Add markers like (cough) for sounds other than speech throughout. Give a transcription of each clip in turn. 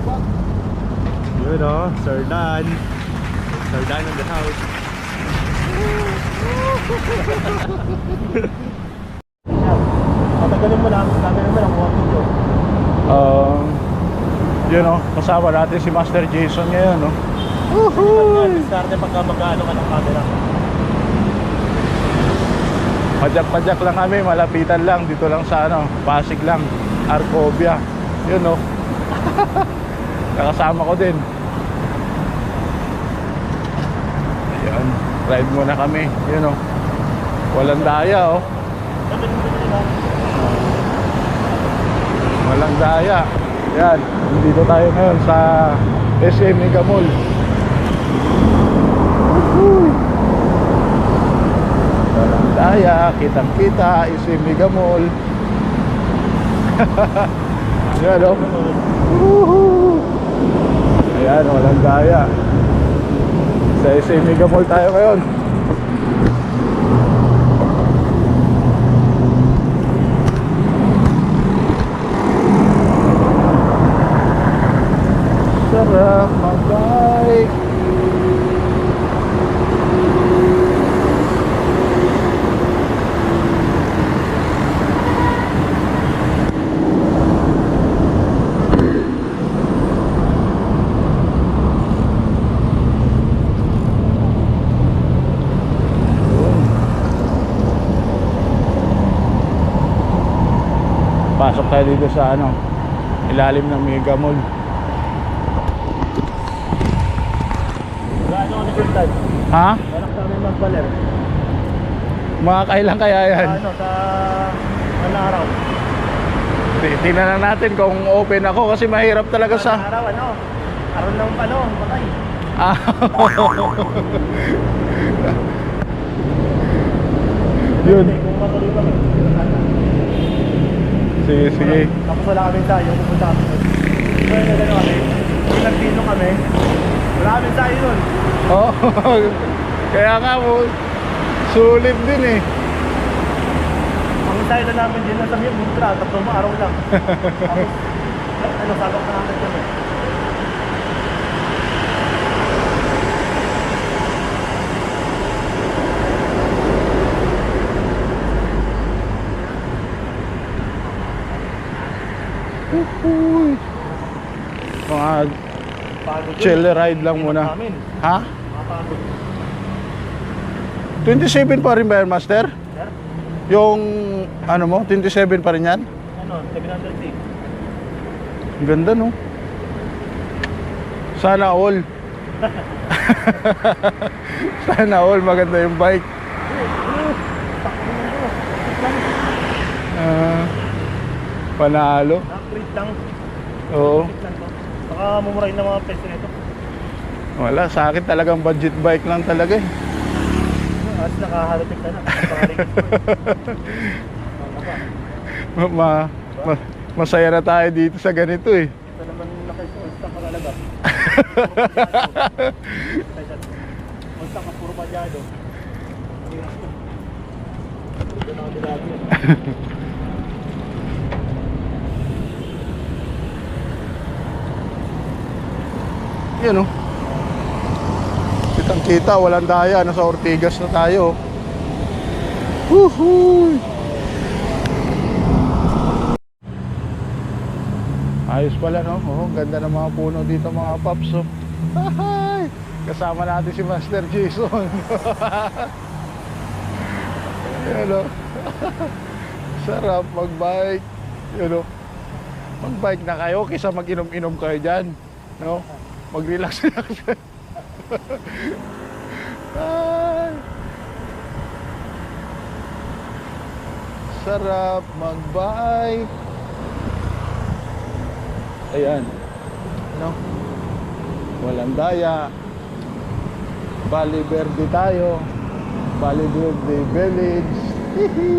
Yun o, Sir Dan. Sir Dan in the house. Patagalin mo lang, gagawin mo lang kung ano yun. Um, yun o, kasama natin si Master Jason ngayon, no? Starte pagka mag-ano ka ng camera. Padyak-padyak lang kami, malapitan lang, dito lang sa ano, Pasig lang, Arcovia. Yun no. (laughs) Nakasama ko din. Ayan, ride muna kami. Yun no. Walang daya oh. Walang daya. Yan, dito tayo ngayon sa SM. Woohoo! Walang daya, kitang-kita, SM Mega Mall. (laughs) Yan o. Woohoo! Ayan, walang daya. Sa SM Mega Mall tayo ngayon. Sarap mag-bike. Pasok tayo dito sa ano, ilalim ng Mega Mall. Ha? Anak sa amin magbaler. Mga kailan kaya yan? Ano, sa ano araw? Ti- Tingnan na natin kung open ako kasi mahirap talaga sa... araw, ano? Araw ng ano, patay. Ah, (laughs) yun. Kung matuloy kami. Sige, sige. Tapos wala kami tayo, pupunta kami. So, yun, ano kami? Kung nagdino kami, wala kami tayo nun. Oh, (laughs) kaya nga mo, sulit din eh. Ang tayo na namin din na sa Mia Ultra, tatlong araw lang. (laughs) Tapos, ano, sabak na natin kami. Uy. Mga chill ride lang muna. Ha? makapagod. 27 pa rin ba yan, Master? Sir, Yung ano mo, 27 pa rin yan? ano, 700 Ang ganda no? Sana all. (laughs) Sana all maganda yung bike. Ah, panalo. Lang. Oo. Upgrade lang to. Baka mumurahin na mga presyo nito. Wala, sa akin talagang budget bike lang talaga eh. At nakahalotik ka na. Ba? (laughs) Ma, ma- ma- masaya na tayo dito sa ganito eh. Ito naman nakisuunsta ka talaga. Unsta ka puro padyado. Ito na ako lagi. Yan oh. Kitang kita, walang daya. Nasa Ortigas na tayo. Woohoo! Ayos pala no? Oh, ganda ng mga puno dito mga paps oh. Kasama natin si Master Jason. (laughs) Yan oh. (laughs) Sarap magbike. Yan oh. Magbike na kayo kaysa mag-inom-inom kayo dyan. No? Mag-relax relax. Ay. Sarap magbike. Ayan. No? Walang daya. Bali Verde tayo. Bali Verde Village. Hihi.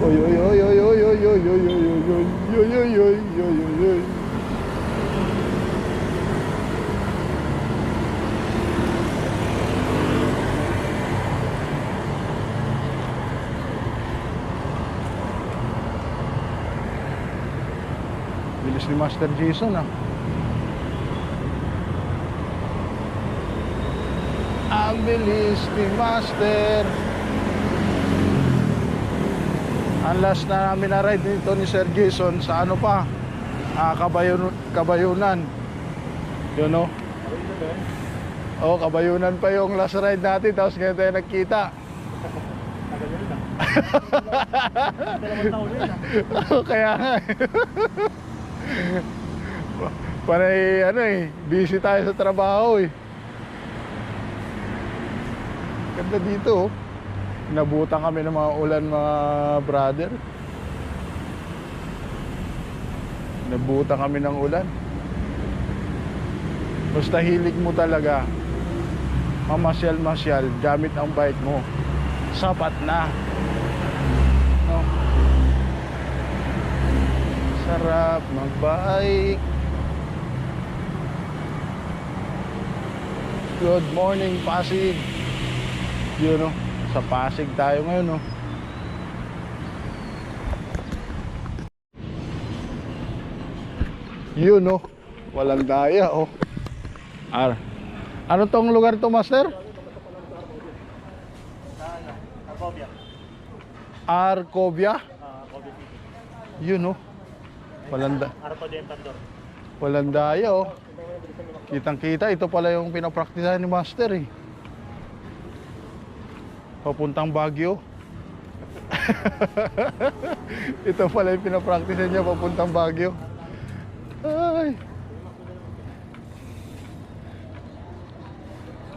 Oy oy oy oy oy oy oy oy oy oy oy oy oy oy oy oy ni Master Jason ah. Ang bilis ni Master. Ang last na namin na ride nito ni Sir Jason sa ano pa? Ah, kabayon, Kabayunan. Yun know? oh Oh, kabayunan pa yung last ride natin Tapos ngayon tayo nagkita. (laughs) Oh, kaya nga. Panay ano eh, busy tayo sa trabaho eh. Ganda dito oh. Nabutan kami ng mga ulan mga brother. Nabutan kami ng ulan. Basta hilig mo talaga mamasyal-masyal gamit ang bike mo. Sapat na. Sarap magbike. Good morning, Pasig. Yun no, sa Pasig tayo ngayon no. Yun no, walang daya oh. Ar. Ano tong lugar to, Master? Arcovia. Arcovia? Ah, Arcovia City. Yun no. Walang da Arco de Empandor. Walang daya oh. Kitang kita, ito pala yung pinapraktisahan ni Master eh. Papuntang Baguio. (laughs) ito pala yung pinapraktisan niya papuntang Baguio. Ay.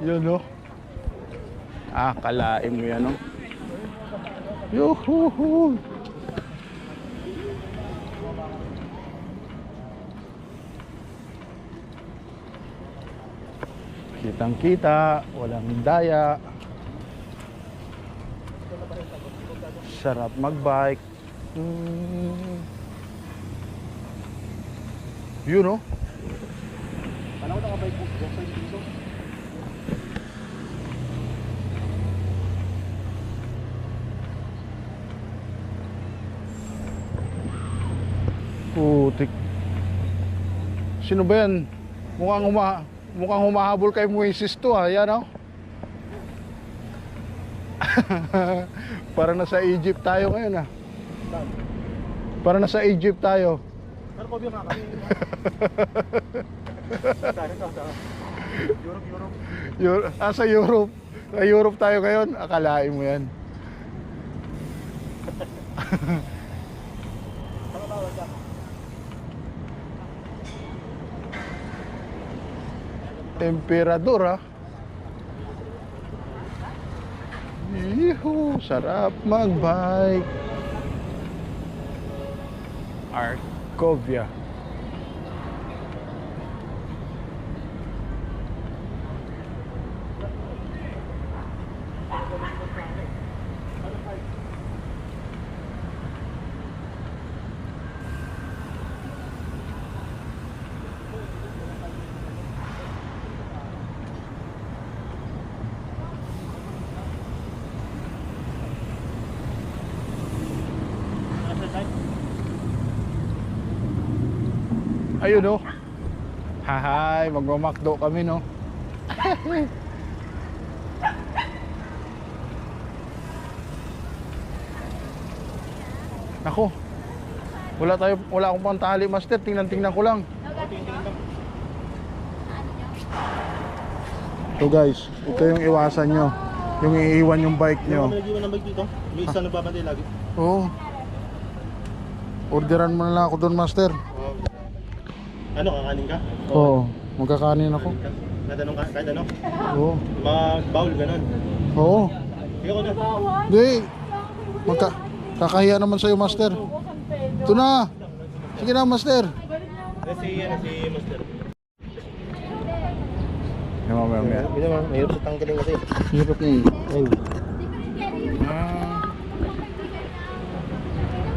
Yun oh. Ah, kalain mo yan oh. Yuhuhu. Kitang kita, walang daya. Sarap magbike. Mm. Yun oh. Sa dito. Putik. Sino ba yan? Mukhang, huma mukhang humahabol kay Moises to ha. Yan oh. (laughs) Para nasa Egypt tayo ngayon ah. Saan? Para nasa Egypt tayo. Arcovia nga kami. Saan ito? Sa Europe, Europe. Euro- ah, sa Europe. Sa Europe tayo ngayon. Akalain mo yan. (laughs) Saan ka bawal ka? Emperador ha. Yuhu, sarap magbike. Arcovia. Ayun oh. Hahay, magmamakdo kami no. Nako. Wala tayo wala akong pantali, master. Tingnan-tingnan ko lang. So guys, ito yung iwasan nyo. Yung iiwan yung bike nyo. kami nag-iwan ng bike dito. May isa nagbabantay lagi. Oo. Orderan mo na lang ako doon, master. Ano, kakanin ka? Oo. Magkakanin ako. Kakanin ka? Kahit ano, kahit ano? Oo. Mag-bowl, ganun. Oo. Ikaw ko na. Hindi. Magka kakahiya naman sa'yo, master. Ito na. Sige na, master. Si, ano, si Master. Yung mamaya, mamaya. Hindi naman, mahirap sa tanggalin kasi. Hirap niya eh. Ayun. Ah.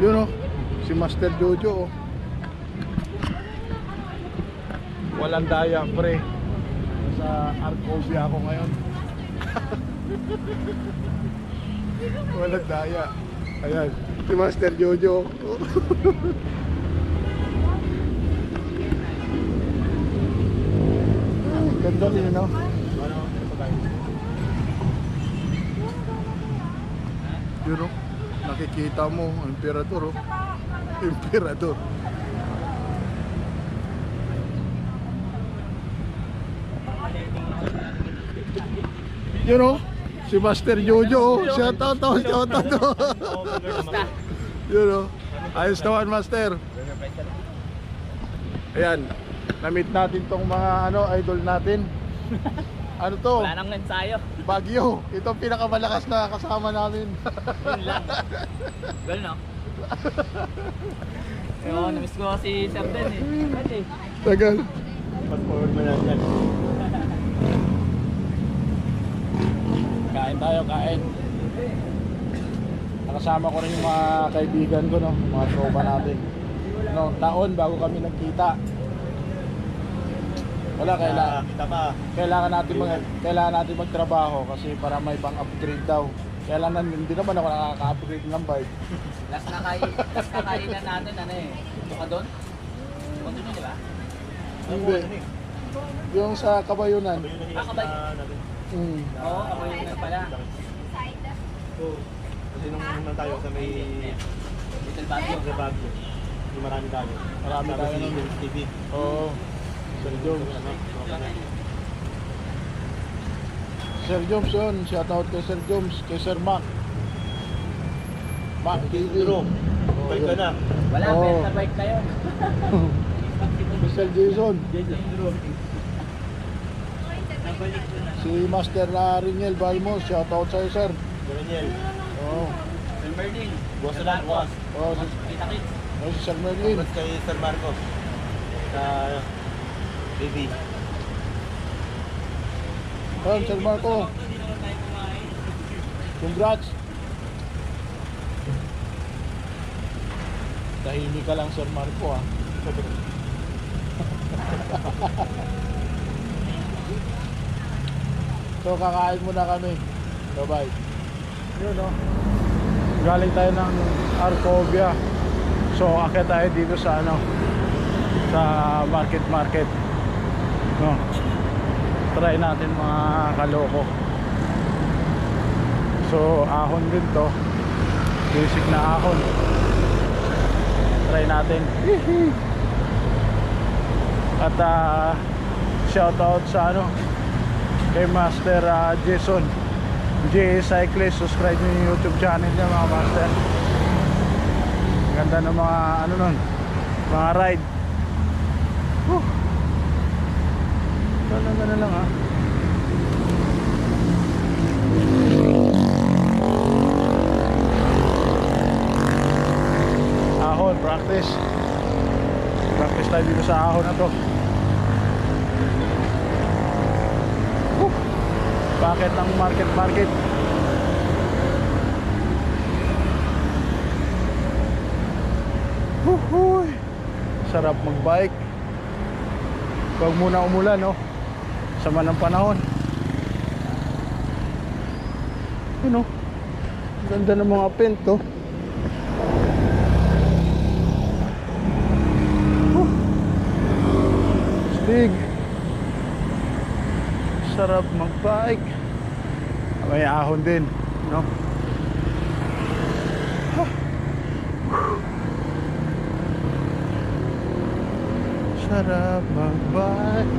Yun oh. Si Master Jojo oh. Walang daya, pre. Sa Arcovia ako ngayon. (laughs) Walang daya. Ayan, si Master Jojo. Ay, Ganda din, no? Yun, no? nakikita mo, emperador, oh. Emperador. Yun oh, si Master Jojo oh. Shout out oh, shout out oh. (laughs) Yun oh. Ayos naman Master. Ayan, na-meet natin tong mga ano, idol natin. Ano to? Wala nang ensayo. Bagyo. Ito ang pinakamalakas na kasama namin. Yun lang. Ganun no? (laughs) Oo, namiss ko si Sir Den eh. Tagal. Mas forward mo lang yan. Kain tayo, kain. Nakasama ko rin yung mga kaibigan ko, no? Mga tropa natin. No, taon bago kami nagkita. Wala kailangan. Kita pa. Kailangan natin mag kailangan natin magtrabaho kasi para may pang upgrade daw. Kaya lang nan- hindi naman ako nakaka-upgrade ng bike. (laughs) Last na kain, last na kainan natin ano eh. Ito ka doon? Doon yun, di ba? Hindi. Yung sa Kabayunan. Ah, kabay. Mm. Oo, ako yun na pala. Oo. Kasi nung naman tayo sa may Little Baguio. sa Baguio. Yung marami tayo. Marami tayo nun. Vince TV. Oo. Sir Jones. Sir Jones yun. Shout out kay Sir Jones. Kay Sir Mac. Mac TV. Jerome. Balik ka na. Wala, Oo. benta bike na yun. Mr. Jason. Jason. Si Master uh, Riniel Balmos. Shout out sa'yo, sir. Daniel. Oo. Sir Merlin. Na lang, buwas. Oo, si, Kita kits. oh, si Sir Merlin. Buwas kay Sir Marcos. Sa BB. Oh, Sir Marco. Congrats. Tahimik ka lang, Sir Marco, ah. (laughs) so, kakain muna kami. Bye-bye. Yun, no? Galing tayo ng Arcovia. So, akit tayo dito sa, ano, sa market market. No? Try natin mga kaloko. So, ahon din to. Basic na ahon. Try natin. At ah, shout out sa ano kay Master ah, Jason J Cyclist. Subscribe nyo yung YouTube channel niya mga master. Ganda ng mga ano nun, mga ride. Whew. Ganda na lang ah. Ahon, practice. Practice tayo dito sa ahon na to. Bakit ng market market? Huhuy. Sarap magbike. Huwag muna umulan, no? Sama ng panahon. Oh. Ganda ng mga pent, oh. Huh. Stig. Sarap magbike. May ahon din, no? Sarap magbike.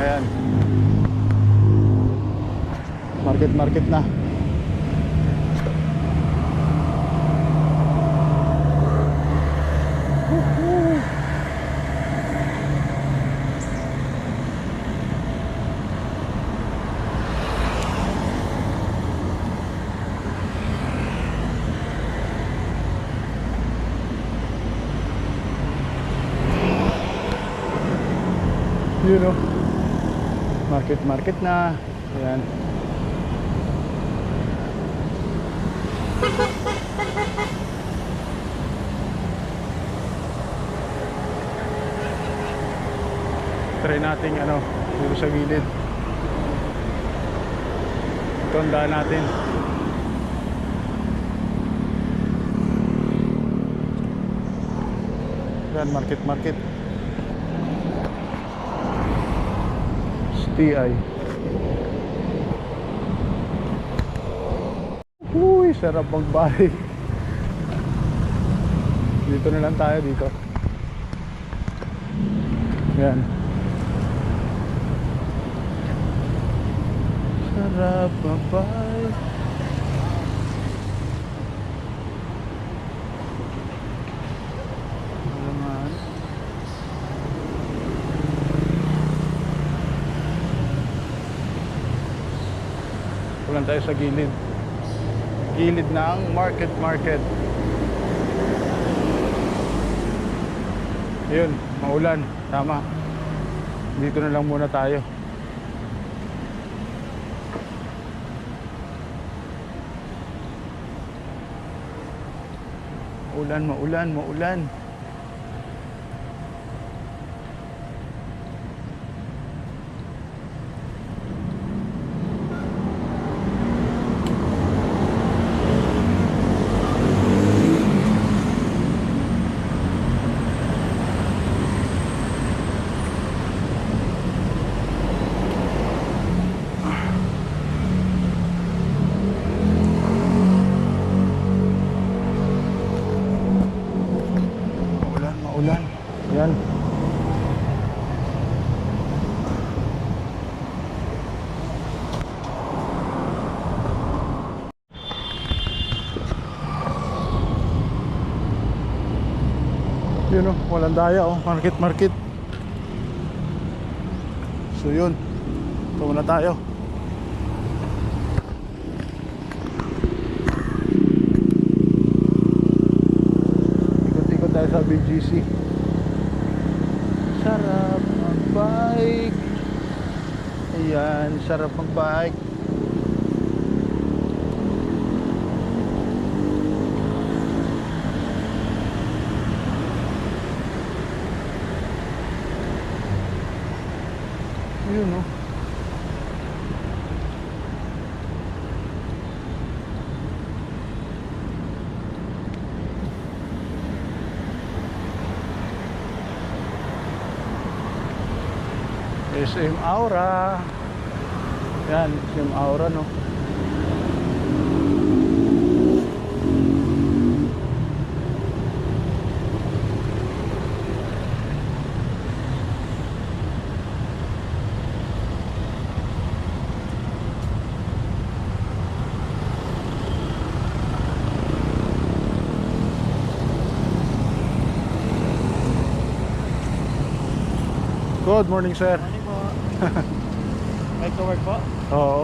Ayan. Market market na. Woohoo! Yun o. Market market na. Ayan. Try natin ano, dito sa gilid. Ito natin. Yan, market market. TI Uy, sarap magbalik Dito na lang tayo dito. Yan. Sarap magbalik Pulang tayo sa gilid. Gilid ng market market. Yun, maulan. Tama. Dito na lang muna tayo. Maulan, maulan. Maulan, maulan. Yan. Yun o, walang daya o. Market, market. So yun. Ito muna tayo. Ikot-ikot tayo sa BGC. Sarap mag-bike. Ayan, sarap mag-bike. Yun, no? SM Aura. Yan, SM Aura, no? Good morning, sir. Morning. (laughs) Bike to work po. Oo.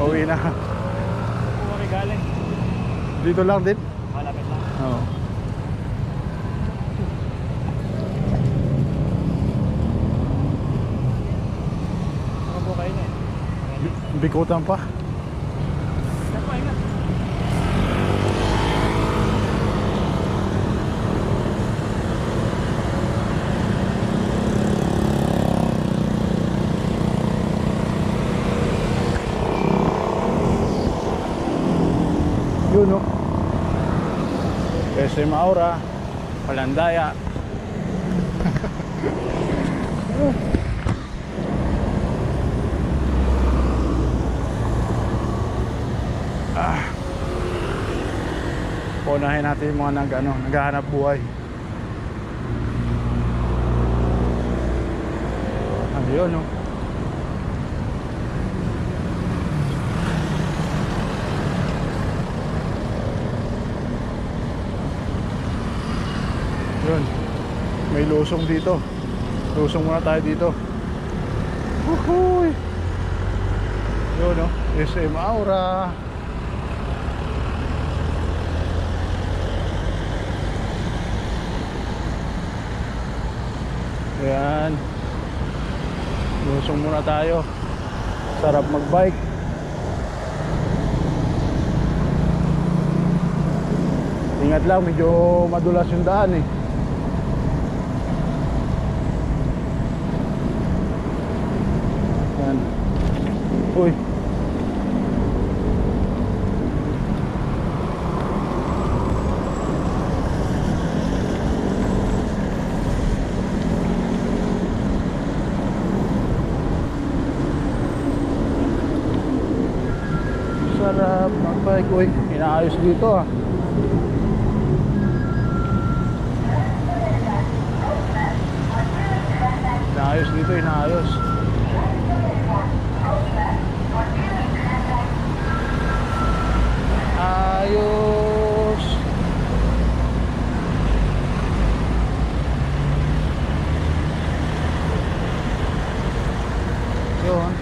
Uwi na. Kung kami galing. Dito lang din? Malapit lang. Oo. Ano po kayo na eh? Bikutan pa. SM Aura. Palandaya. ah. Punahin natin yung mga nag, ano, naghahanap buhay. Ayun, no? Yun. May lusong dito. Lusong muna tayo dito. Huhuy! Yun, no? SM Aura. Ayan. Lusong muna tayo. Sarap magbike. Ingat lang, medyo madulas yung daan eh. Yan. Uy. Sarap magbike. Uy, inaayos dito ah. Inaayos dito, inaayos. Ayos. Yun.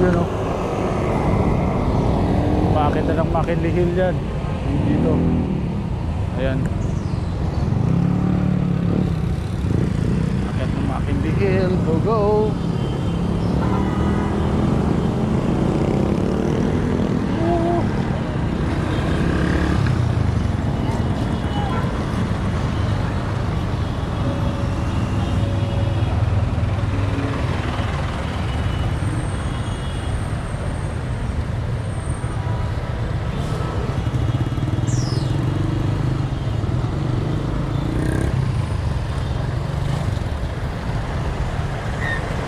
Yun o. Bakit na lang McKinley Hill yan? Dito. Ayan. Akit ng McKinley Hill. Go, go. Woo.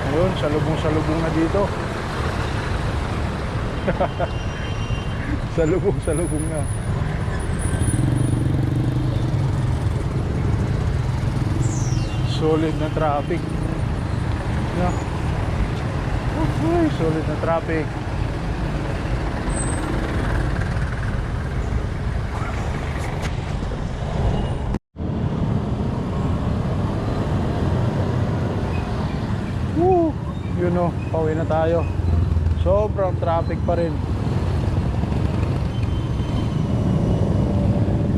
Ayun, dito. (laughs) salubong-salubong na. Solid na traffic. Yeah. Uy, solid na traffic. Yun o, pauwi na tayo. Sobrang traffic pa rin.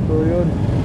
So yun.